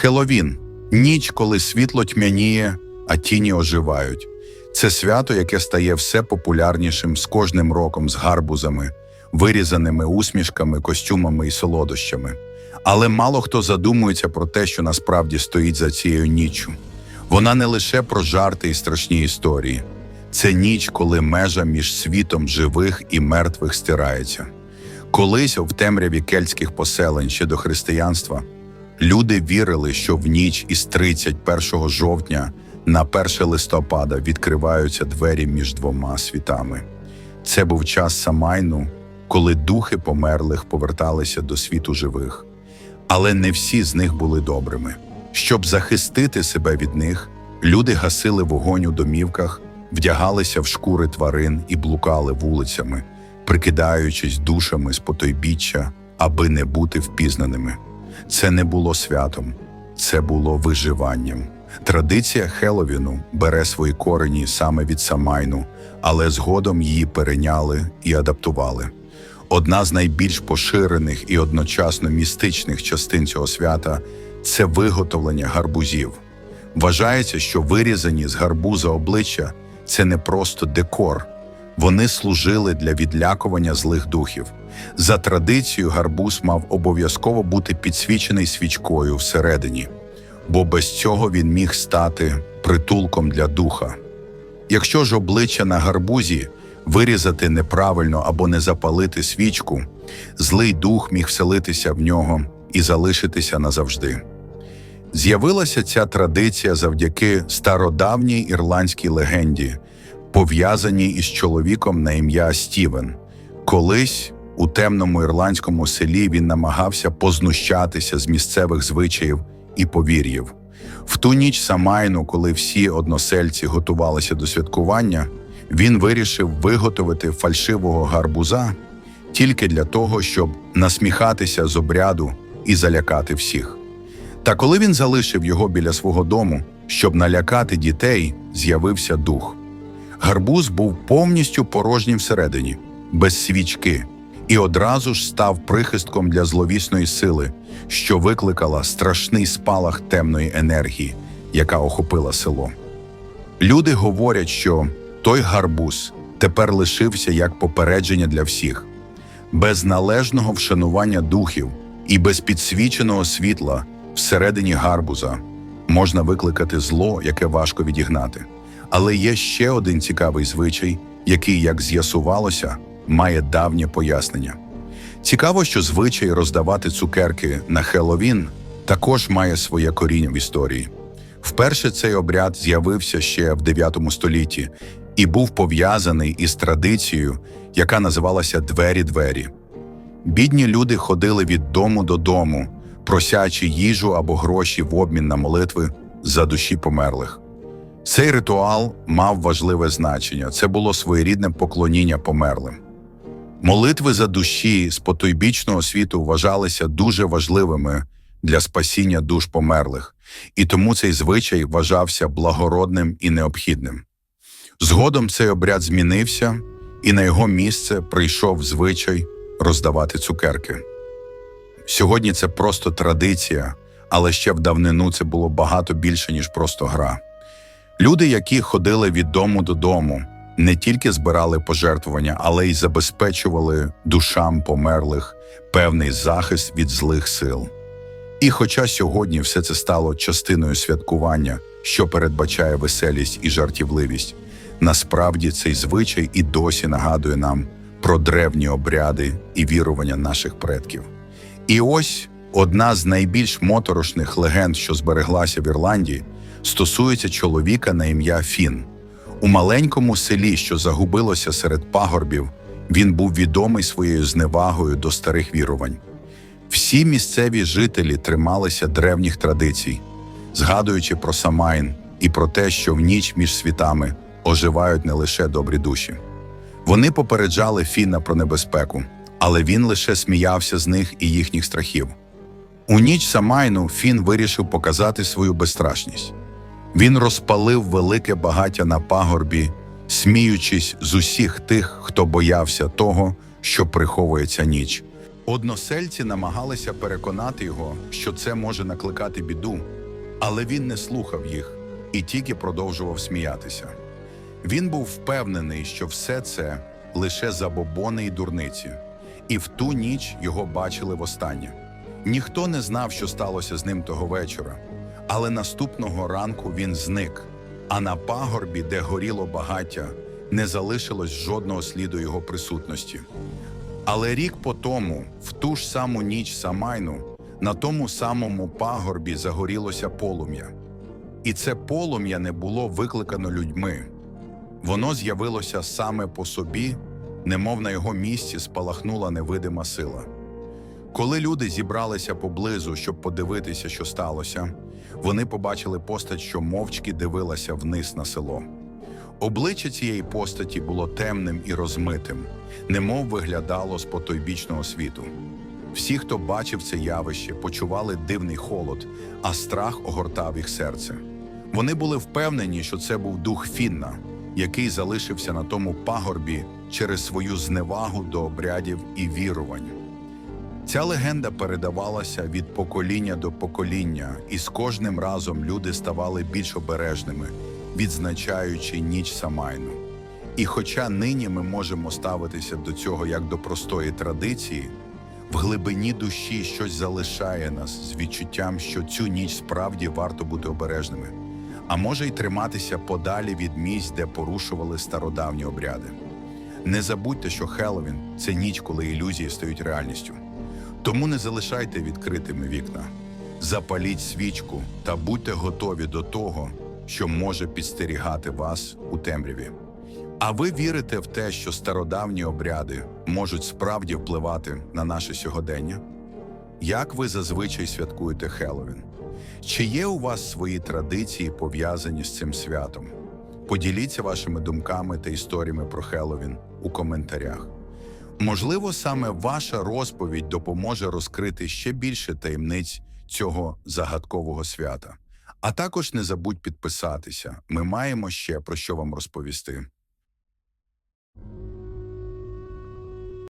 Хеловін ніч, коли світло тьмяніє, а тіні оживають. Це свято, яке стає все популярнішим з кожним роком з гарбузами, вирізаними усмішками, костюмами і солодощами. Але мало хто задумується про те, що насправді стоїть за цією ніччю. Вона не лише про жарти і страшні історії. Це ніч, коли межа між світом живих і мертвих стирається. Колись в темряві кельтських поселень ще до християнства люди вірили, що в ніч із 31 жовтня на 1 листопада відкриваються двері між двома світами. Це був час Самайну, коли духи померлих поверталися до світу живих. Але не всі з них були добрими. Щоб захистити себе від них, люди гасили вогонь у домівках, вдягалися в шкури тварин і блукали вулицями, прикидаючись душами з потойбіччя, аби не бути впізнаними. Це не було святом, це було виживанням. Традиція Хеловіну бере свої корені саме від Самайну, але згодом її перейняли і адаптували. Одна з найбільш поширених і одночасно містичних частин цього свята це виготовлення гарбузів. Вважається, що вирізані з гарбуза обличчя це не просто декор, вони служили для відлякування злих духів. За традицією, гарбуз мав обов'язково бути підсвічений свічкою всередині, бо без цього він міг стати притулком для духа. Якщо ж обличчя на гарбузі вирізати неправильно або не запалити свічку, злий дух міг вселитися в нього і залишитися назавжди. З'явилася ця традиція завдяки стародавній ірландській легенді, пов'язаній із чоловіком на ім'я Стівен. Колись у темному ірландському селі він намагався познущатися з місцевих звичаїв і повір'їв. В ту ніч Самайну, коли всі односельці готувалися до святкування, він вирішив виготовити фальшивого гарбуза тільки для того, щоб насміхатися з обряду і залякати всіх. Та коли він залишив його біля свого дому, щоб налякати дітей, з'явився дух. Гарбуз був повністю порожнім всередині, без свічки, і одразу ж став прихистком для зловісної сили, що викликала страшний спалах темної енергії, яка охопила село. Люди говорять, що той гарбуз тепер лишився як попередження для всіх. Без належного вшанування духів і без підсвіченого світла всередині гарбуза можна викликати зло, яке важко відігнати. Але є ще один цікавий звичай, який, як з'ясувалося, має давнє пояснення. Цікаво, що звичай роздавати цукерки на Хеллоуін також має своє коріння в історії. Вперше цей обряд з'явився ще в 9 столітті і був пов'язаний із традицією, яка називалася Двері-двері. Бідні люди ходили від дому до дому, просячи їжу або гроші в обмін на молитви за душі померлих. Цей ритуал мав важливе значення це було своєрідне поклоніння померлим. Молитви за душі з потойбічного світу вважалися дуже важливими для спасіння душ померлих, і тому цей звичай вважався благородним і необхідним. Згодом цей обряд змінився, і на його місце прийшов звичай роздавати цукерки. Сьогодні це просто традиція, але ще в давнину це було багато більше, ніж просто гра. Люди, які ходили від дому до дому, не тільки збирали пожертвування, але й забезпечували душам померлих певний захист від злих сил. І хоча сьогодні все це стало частиною святкування, що передбачає веселість і жартівливість, насправді цей звичай і досі нагадує нам про древні обряди і вірування наших предків. І ось одна з найбільш моторошних легенд, що збереглася в Ірландії, стосується чоловіка на ім'я Фін. У маленькому селі, що загубилося серед пагорбів, він був відомий своєю зневагою до старих вірувань. Всі місцеві жителі трималися древніх традицій, згадуючи про Самайн і про те, що в ніч між світами оживають не лише добрі душі. Вони попереджали Фіна про небезпеку, але він лише сміявся з них і їхніх страхів. У ніч Самайну Фін вирішив показати свою безстрашність. Він розпалив велике багаття на пагорбі, сміючись з усіх тих, хто боявся того, що приховується ніч. Односельці намагалися переконати його, що це може накликати біду, але він не слухав їх і тільки продовжував сміятися. Він був впевнений, що все це лише забобони й дурниці, і в ту ніч його бачили востаннє. Ніхто не знав, що сталося з ним того вечора, але наступного ранку він зник, а на пагорбі, де горіло багаття, не залишилось жодного сліду його присутності. Але рік по тому, в ту ж саму ніч Самайну, на тому самому пагорбі загорілося полум'я. І це полум'я не було викликано людьми. Воно з'явилося саме по собі, немов на його місці спалахнула невидима сила. Коли люди зібралися поблизу, щоб подивитися, що сталося, вони побачили постать, що мовчки дивилася вниз на село. Обличчя цієї постаті було темним і розмитим, немов виглядало з потойбічного світу. Всі, хто бачив це явище, почували дивний холод, а страх огортав їх серце. Вони були впевнені, що це був дух Фінна, який залишився на тому пагорбі через свою зневагу до обрядів і вірувань. Ця легенда передавалася від покоління до покоління, і з кожним разом люди ставали більш обережними, відзначаючи ніч Самайну. І хоча нині ми можемо ставитися до цього як до простої традиції, в глибині душі щось залишає нас з відчуттям, що цю ніч справді варто бути обережними, а може й триматися подалі від місць, де порушували стародавні обряди. Не забудьте, що Хеллоуін – це ніч, коли ілюзії стають реальністю. Тому не залишайте відкритими вікна, запаліть свічку та будьте готові до того, що може підстерігати вас у темряві. А ви вірите в те, що стародавні обряди можуть справді впливати на наше сьогодення? Як ви зазвичай святкуєте Хеллоуін? Чи є у вас свої традиції, пов'язані з цим святом? Поділіться вашими думками та історіями про Хеллоуін у коментарях. Можливо, саме ваша розповідь допоможе розкрити ще більше таємниць цього загадкового свята. А також не забудь підписатися. Ми маємо ще про що вам розповісти.